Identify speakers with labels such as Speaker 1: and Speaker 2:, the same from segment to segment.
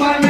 Speaker 1: my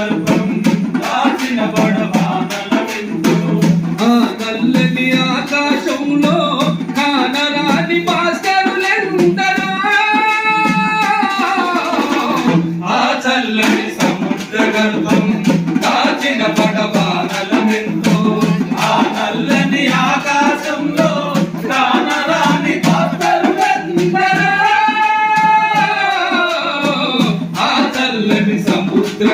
Speaker 1: సర్వం దాచిన పడవాదల
Speaker 2: ఆ నల్లని ఆకాశంలో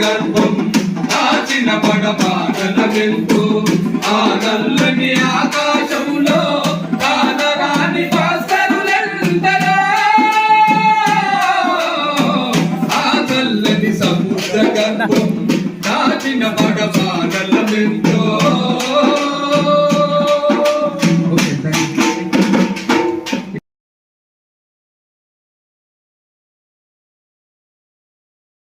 Speaker 2: గర్భం
Speaker 1: దాచిన
Speaker 2: పడపాటల వెళ్తూ
Speaker 1: ఆ నల్లని ఆకాశంలో కాదరాని భాస్కరులెంతలో
Speaker 2: ఆ నల్లని
Speaker 1: సముద్ర గర్భం దాచిన పడపాటల వెళ్తూ